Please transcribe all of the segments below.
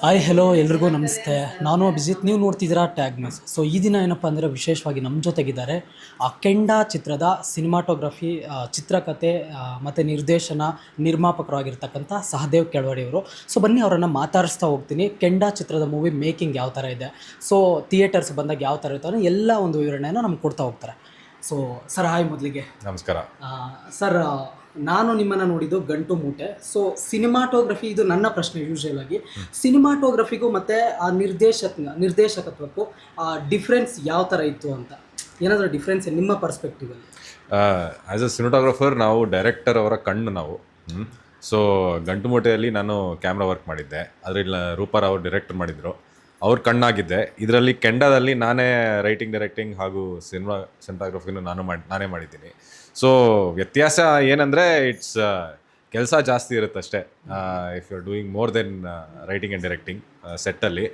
Hi hello ಎಲ್ರಿಗೂ ನಮಸ್ತೆ. ನಾನು ಅಭಿಜಿತ್. ನೀವು ನೋಡ್ತಿದ್ದೀರಾ ಟ್ಯಾಗ್ ನ್ಯೂಸ್ ಸೊ ಈ ದಿನ ಏನಪ್ಪ ಅಂದರೆ ವಿಶೇಷವಾಗಿ ನಮ್ಮ ಜೊತೆಗಿದ್ದಾರೆ ಆ ಕೆಂಡ ಚಿತ್ರದ ಸಿನಿಮಾಟೋಗ್ರಫಿ ಚಿತ್ರಕಥೆ ಮತ್ತು ನಿರ್ದೇಶನ ನಿರ್ಮಾಪಕರಾಗಿರ್ತಕ್ಕಂಥ ಸಹದೇವ್ ಕೆಳವಡಿಯವರು ಸೊ ಬನ್ನಿ ಅವರನ್ನು ಮಾತಾಡಿಸ್ತಾ ಹೋಗ್ತೀನಿ. ಕೆಂಡ ಚಿತ್ರದ ಮೂವಿ ಮೇಕಿಂಗ್ ಯಾವ ಥರ ಇದೆ? ಸೊ ಥಿಯೇಟರ್ಸ್ ಬಂದಾಗ ಯಾವ ಥರ ಇರ್ತಾರೆ ಎಲ್ಲ ಒಂದು ವಿವರಣೆಯನ್ನು ನಮ್ಗೆ ಕೊಡ್ತಾ ಹೋಗ್ತಾರೆ. ಸೊ ಸರ್ ಹಾಯ್ ಮೊದಲಿಗೆ. ನಮಸ್ಕಾರ. ಸರ್ ನಾನು ನಿಮ್ಮನ್ನು ನೋಡಿದ್ದು ಗಂಟು ಮೂಟೆ. ಸೊ ಸಿನಿಮಾಟೋಗ್ರಫಿ ಇದು ನನ್ನ ಪ್ರಶ್ನೆ ಯೂಶುವಲ್ ಆಗಿ. ಸಿನಿಮಾಟೋಗ್ರಫಿಗೂ ಮತ್ತು ಆ ನಿರ್ದೇಶಕ, ನಿರ್ದೇಶಕತ್ವಕ್ಕೂ, ಆ ಡಿಫ್ರೆನ್ಸ್ ಯಾವ ಥರ ಇತ್ತು ಅಂತ? ಏನಾದರೂ ಡಿಫ್ರೆನ್ಸ್ ನಿಮ್ಮ ಪರ್ಸ್ಪೆಕ್ಟಿವಲ್ಲಿ ಆ್ಯಸ್ ಅ ಸಿನಿಮಾಟೋಗ್ರಫರ್ ನಾವು ಡೈರೆಕ್ಟರ್ ಅವರ ಕಣ್ಣು ನಾವು. ಸೊ ಗಂಟು ಮೂಟೆಯಲ್ಲಿ ನಾನು ಕ್ಯಾಮ್ರಾ ವರ್ಕ್ ಮಾಡಿದ್ದೆ. ಅದರಲ್ಲಿ ರೂಪಾರ್ ಅವರು ಡೈರೆಕ್ಟರ್ ಮಾಡಿದ್ರು. ಅವ್ರ ಕಣ್ಣಾಗಿದ್ದೆ. ಇದರಲ್ಲಿ ಕೆಂಡದಲ್ಲಿ ನಾನೇ ರೈಟಿಂಗ್ ಡೈರೆಕ್ಟಿಂಗ್ ಹಾಗೂ ಸಿನಿಮಾ ಸಿನಿಮಾಗ್ರಫಿನೂ ನಾನು ಮಾಡಿ, ನಾನೇ ಮಾಡಿದ್ದೀನಿ. ಸೊ ವ್ಯತ್ಯಾಸ ಏನಂದರೆ ಇಟ್ಸ್ ಕೆಲಸ ಜಾಸ್ತಿ ಇರುತ್ತೆ ಅಷ್ಟೇ. If you are doing more then writing and directing ಸೆಟ್ಟಲ್ಲಿ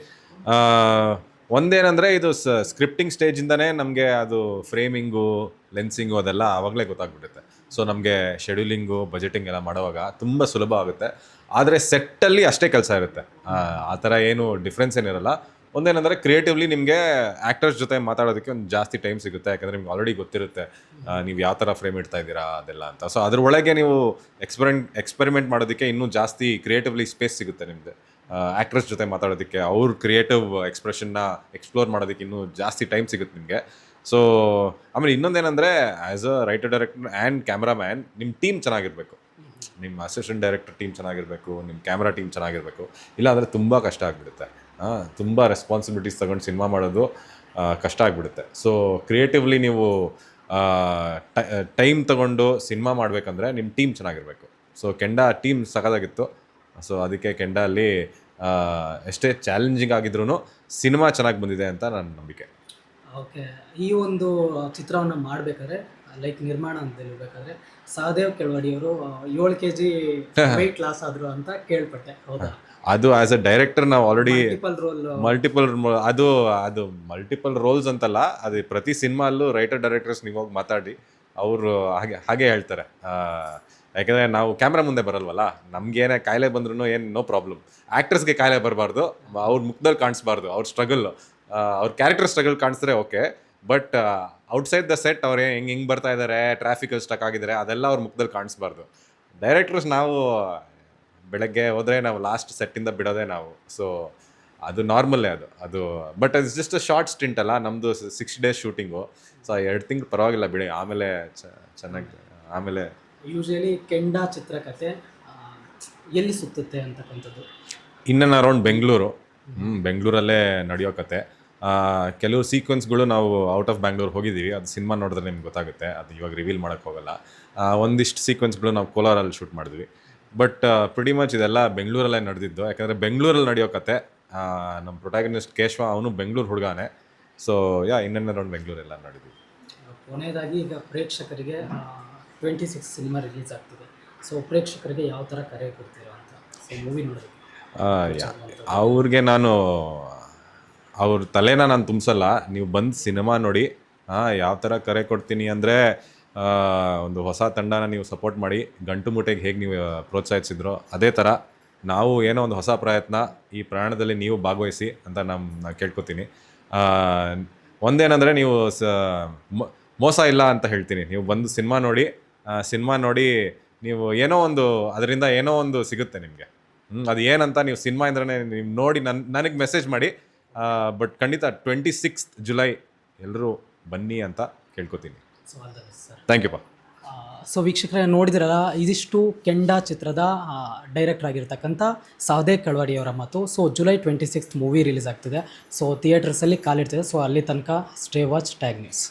ಒಂದೇನಂದರೆ ಇದು ಸ್ಕ್ರಿಪ್ಟಿಂಗ್ ಸ್ಟೇಜಿಂದನೇ ನಮಗೆ ಅದು ಫ್ರೇಮಿಂಗು ಲೆನ್ಸಿಂಗು ಅದೆಲ್ಲ ಆವಾಗಲೇ ಗೊತ್ತಾಗ್ಬಿಡುತ್ತೆ. ಸೊ ನಮಗೆ ಶೆಡ್ಯೂಲಿಂಗು ಬಜೆಟಿಂಗ್ ಎಲ್ಲ ಮಾಡುವಾಗ ತುಂಬ ಸುಲಭ ಆಗುತ್ತೆ. ಆದರೆ ಸೆಟ್ಟಲ್ಲಿ ಅಷ್ಟೇ ಕೆಲಸ ಇರುತ್ತೆ. ಆ, ಥರ ಏನು ಡಿಫ್ರೆನ್ಸ್ ಏನಿರಲ್ಲ. ಒಂದೇನೆಂದರೆ ಕ್ರಿಯೇಟಿವ್ಲಿ ನಿಮಗೆ ಆ್ಯಕ್ಟರ್ಸ್ ಜೊತೆ ಮಾತಾಡೋದಕ್ಕೆ ಒಂದು ಜಾಸ್ತಿ ಟೈಮ್ ಸಿಗುತ್ತೆ. ಯಾಕಂದರೆ ನಿಮ್ಗೆ ಆಲ್ರೆಡಿ ಗೊತ್ತಿರುತ್ತೆ ನೀವು ಯಾವ ಥರ ಫ್ರೇಮ್ ಇಡ್ತಾ ಇದ್ದೀರಾ ಅದೆಲ್ಲ ಅಂತ. ಸೊ ಅದ್ರ ಒಳಗೆ ನೀವು ಎಕ್ಸ್ಪೆರಿಮೆಂಟ್ ಎಕ್ಸ್ಪೆರಿಮೆಂಟ್ ಮಾಡೋದಕ್ಕೆ ಇನ್ನೂ ಜಾಸ್ತಿ ಕ್ರಿಯೇಟಿವ್ಲಿ ಸ್ಪೇಸ್ ಸಿಗುತ್ತೆ ನಿಮಗೆ ಆ್ಯಕ್ಟ್ರಸ್ ಜೊತೆ ಮಾತಾಡೋದಕ್ಕೆ ಅವ್ರ ಕ್ರಿಯೇಟಿವ್ ಎಕ್ಸ್ಪ್ರೆಷನ್ನ ಎಕ್ಸ್ಪ್ಲೋರ್ ಮಾಡೋದಕ್ಕೆ ಇನ್ನೂ ಜಾಸ್ತಿ ಟೈಮ್ ಸಿಗುತ್ತೆ ನಿಮಗೆ. ಸೊ ಆಮೇಲೆ ಇನ್ನೊಂದೇನಂದ್ರೆ as a writer director and cameraman ನಿಮ್ಮ ಟೀಮ್ ಚೆನ್ನಾಗಿರಬೇಕು. ನಿಮ್ಮ ಅಸಿಸ್ಟೆಂಟ್ ಡೈರೆಕ್ಟರ್ ಟೀಮ್ ಚೆನ್ನಾಗಿರಬೇಕು ನಿಮ್ಮ ಕ್ಯಾಮ್ರಾ ಟೀಮ್ ಚೆನ್ನಾಗಿರಬೇಕು. ಇಲ್ಲಾಂದರೆ ತುಂಬ ಕಷ್ಟ ಆಗಿಬಿಡುತ್ತೆ. ತುಂಬ ರೆಸ್ಪಾನ್ಸಿಬಿಲಿಟೀಸ್ ತಗೊಂಡು ಸಿನಿಮಾ ಮಾಡೋದು ಕಷ್ಟ ಆಗಿಬಿಡುತ್ತೆ. ಸೊ ಕ್ರಿಯೇಟಿವ್ಲಿ ನೀವು ಟೈಮ್ ತಗೊಂಡು ಸಿನಿಮಾ ಮಾಡಬೇಕಂದ್ರೆ ನಿಮ್ಮ ಟೀಮ್ ಚೆನ್ನಾಗಿರಬೇಕು. ಸೊ ಕೆಂಡ ಟೀಮ್ ಸಖದಾಗಿತ್ತು ಸೊ ಅದಕ್ಕೆ ಕೆಂಡ ಅಲ್ಲಿ ಎಷ್ಟೇ ಚಾಲೆಂಜಿಂಗ್ ಆಗಿದ್ರೂ ಸಿನಿಮಾ ಚೆನ್ನಾಗಿ ಬಂದಿದೆ ಅಂತ ನನ್ನ ನಂಬಿಕೆ. ಓಕೆ. ಈ ಒಂದು ಚಿತ್ರವನ್ನು ಮಾಡಬೇಕಾದ್ರೆ ಲೈಕ್ ನಿರ್ಮಾಣ ಅಂತ ಹೇಳ್ಬೇಕಾದ್ರೆ ಸಹದೇವ್ ಕೆಳವಡಿಯವರು ಏಳು ಕೆ ಜಿ ವೆಯ್ಟ್ ಲಾಸ್ ಆದ್ರು ಅಂತ ಕೇಳ್ಪಟ್ಟೆ. ಹೌದಾ? ಅದು ಆಸ್ ಅ ಡೈರೆಕ್ಟರ್ ನಾವು ಆಲ್ರೆಡಿ ಮಲ್ಟಿಪಲ್ ಅದು ಅದು ಮಲ್ಟಿಪಲ್ ರೋಲ್ಸ್ ಅಂತಲ್ಲ ಅದು ಪ್ರತಿ ಸಿನಿಮಾಲ್ಲೂ ರೈಟರ್ ಡೈರೆಕ್ಟರ್ಸ್ ನೀವು ಹೋಗಿ ಮಾತಾಡಿ ಅವರು ಹಾಗೆ ಹಾಗೆ ಹೇಳ್ತಾರೆ. ಯಾಕಂದರೆ ನಾವು ಕ್ಯಾಮ್ರಾ ಮುಂದೆ ಬರಲ್ವಲ್ಲ ನಮ್ಗೇನೇ ಕಾಯಿಲೆ ಬಂದ್ರೂ ಏನು ನೋ ಪ್ರಾಬ್ಲಮ್ ಆ್ಯಕ್ಟರ್ಸ್ಗೆ ಕಾಯಿಲೆ ಬರಬಾರ್ದು ಅವ್ರ ಮುಖದಲ್ಲಿ ಕಾಣಿಸ್ಬಾರ್ದು ಅವ್ರ ಸ್ಟ್ರಗಲ್ ಅವ್ರ character struggle ಕಾಣಿಸಿದ್ರೆ okay but outside the set ಅವ್ರು ಹೆಂಗೆ ಹಿಂಗೆ ಬರ್ತಾ ಇದ್ದಾರೆ ಟ್ರಾಫಿಕಲ್ಲಿ ಸ್ಟಕ್ ಆಗಿದ್ದಾರೆ ಅದೆಲ್ಲ ಅವ್ರ ಮುಖದಲ್ಲಿ ಕಾಣಿಸ್ಬಾರ್ದು. ಡೈರೆಕ್ಟರ್ಸ್ ನಾವು ಬೆಳಗ್ಗೆ ಹೋದರೆ ನಾವು ಲಾಸ್ಟ್ ಸೆಟ್ಟಿಂದ ಬಿಡೋದೇ ನಾವು. ಸೊ ಅದು ನಾರ್ಮಲ್ಲೇ ಅದು. ಅದು but it's just a short stint ಅಲ್ಲ ನಮ್ಮದು ಸಿಕ್ಸ್ ಡೇಸ್ ಶೂಟಿಂಗು ಸೊ ಎರಡು ತಿಂಗಳು ಪರವಾಗಿಲ್ಲ ಬಿಡಿ ಆಮೇಲೆ ಚೆನ್ನಾಗಿ ಆಮೇಲೆ ಯೂಶಲಿ ಕೆಂಡ ಚಿತ್ರಕಥೆ ಎಲ್ಲಿ ಸುತ್ತುತ್ತೆ ಅಂತಕ್ಕಂಥದ್ದು? In and around Bengaluru. ಹ್ಞೂ ಬೆಂಗಳೂರಲ್ಲೇ ನಡೆಯೋ ಕತೆ. ಕೆಲವು ಸೀಕ್ವೆನ್ಸ್ಗಳು ನಾವು ಔಟ್ ಆಫ್ ಬ್ಯಾಂಗ್ಳೂರ್ ಹೋಗಿದ್ದೀವಿ. ಅದು ಸಿನಿಮಾ ನೋಡಿದ್ರೆ ನಿಮ್ಗೆ ಗೊತ್ತಾಗುತ್ತೆ. ಅದು ಇವಾಗ ರಿವೀಲ್ ಮಾಡೋಕೆ ಹೋಗಲ್ಲ. ಆ, ಒಂದಿಷ್ಟು ಸೀಕ್ವೆನ್ಸ್ಗಳು ನಾವು ಕೋಲಾರಲ್ಲಿ ಶೂಟ್ ಮಾಡಿದ್ವಿ. ಬಟ್ ಪ್ರಿಟಿ ಮಚ್ ಇದೆಲ್ಲ ಬೆಂಗಳೂರಲ್ಲೇ ನಡೆದಿದ್ದು. ಯಾಕಂದರೆ ಬೆಂಗಳೂರಲ್ಲಿ ನಡೆಯೋ ಕತೆ. ನಮ್ಮ ಪ್ರೊಟ್ಯಾಗನಿಸ್ಟ್ ಕೇಶವ ಅವನು ಬೆಂಗಳೂರು ಹುಡುಗಾನೆ. ಸೊ ಯಾ ಇನ್ನೊಂದು ರೌಂಡ್ ಬೆಂಗಳೂರೆಲ್ಲ ನಡೆದಿದ್ವಿ ಕೊನೆಯದಾಗಿ ಈಗ ಪ್ರೇಕ್ಷಕರಿಗೆ ಟ್ವೆಂಟಿ ಸಿಕ್ಸ್ ಸಿನಿಮಾ ರಿಲೀಸ್ ಆಗ್ತಿದೆ. ಸೊ ಪ್ರೇಕ್ಷಕರಿಗೆ ಯಾವ ಥರ ಕರೆ ಕೊಡ್ತೀರಾ ಅಂತ? ಸೊ ಮೂವಿ ನೋಡಿ ಅವ್ರಿಗೆ ನಾನು ಅವ್ರ ತಲೆನ ನಾನು ತುಂಬಿಸಲ್ಲ, ನೀವು ಬಂದು ಸಿನಿಮಾ ನೋಡಿ ಯಾವ ಥರ ಕರೆ ಕೊಡ್ತೀನಿ ಅಂದರೆ ಒಂದು ಹೊಸ ತಂಡನ ನೀವು ಸಪೋರ್ಟ್ ಮಾಡಿ, ಗಂಟು ಮುಟೆಗೆ ಹೇಗೆ ನೀವು ಪ್ರೋತ್ಸಾಹಿಸಿದ್ರು ಅದೇ ಥರ ನಾವು ಏನೋ ಒಂದು ಹೊಸ ಪ್ರಯತ್ನ ಈ ಪ್ರಯಾಣದಲ್ಲಿ ನೀವು ಭಾಗವಹಿಸಿ ಅಂತ ನಮ್ಮ ಕೇಳ್ಕೊತೀನಿ. ಒಂದೇನಂದರೆ ನೀವು ಸ ಮೋಸ ಇಲ್ಲ ಅಂತ ಹೇಳ್ತೀನಿ. ನೀವು ಬಂದು ಸಿನಿಮಾ ನೋಡಿ ಸಿನಿಮಾ ನೋಡಿ ನೀವು ಏನೋ ಒಂದು, ಅದರಿಂದ ಏನೋ ಒಂದು ಸಿಗುತ್ತೆ ನಿಮಗೆ. ಹ್ಞೂ ಅದು ಏನಂತ ನೀವು ಸಿನಿಮಾ ಇಂದ್ರೆ ನೀವು ನೋಡಿ ನನ್ನ ನನಗೆ ಮೆಸೇಜ್ ಮಾಡಿ ಬಟ್ ಖಂಡಿತ ಟ್ವೆಂಟಿ ಸಿಕ್ಸ್ತ್ ಜುಲೈ ಎಲ್ಲರೂ ಬನ್ನಿ ಅಂತ ಕೇಳ್ಕೊತೀನಿ. ಥ್ಯಾಂಕ್ ಯು ಪಾ ಸೊ ವೀಕ್ಷಕರೇ ನೋಡಿದ್ರಲ್ಲ ಇದಿಷ್ಟು ಕೆಂಡ ಚಿತ್ರದ ಡೈರೆಕ್ಟರ್ ಆಗಿರ್ತಕ್ಕಂಥ ಸಾಧೆ ಕಳ್ವಾಡಿಯವರ ಮಾತು. So July twenty sixth movie release ಆಗ್ತಿದೆ ಸೊ ಥಿಯೇಟರ್ಸಲ್ಲಿ ಕಾಲಿಡ್ತಿದೆ. ಸೊ ಅಲ್ಲಿ ತನಕ ಸ್ಟೇ ವಾಚ್ ಟ್ಯಾಗ್ ನ್ಯೂಸ್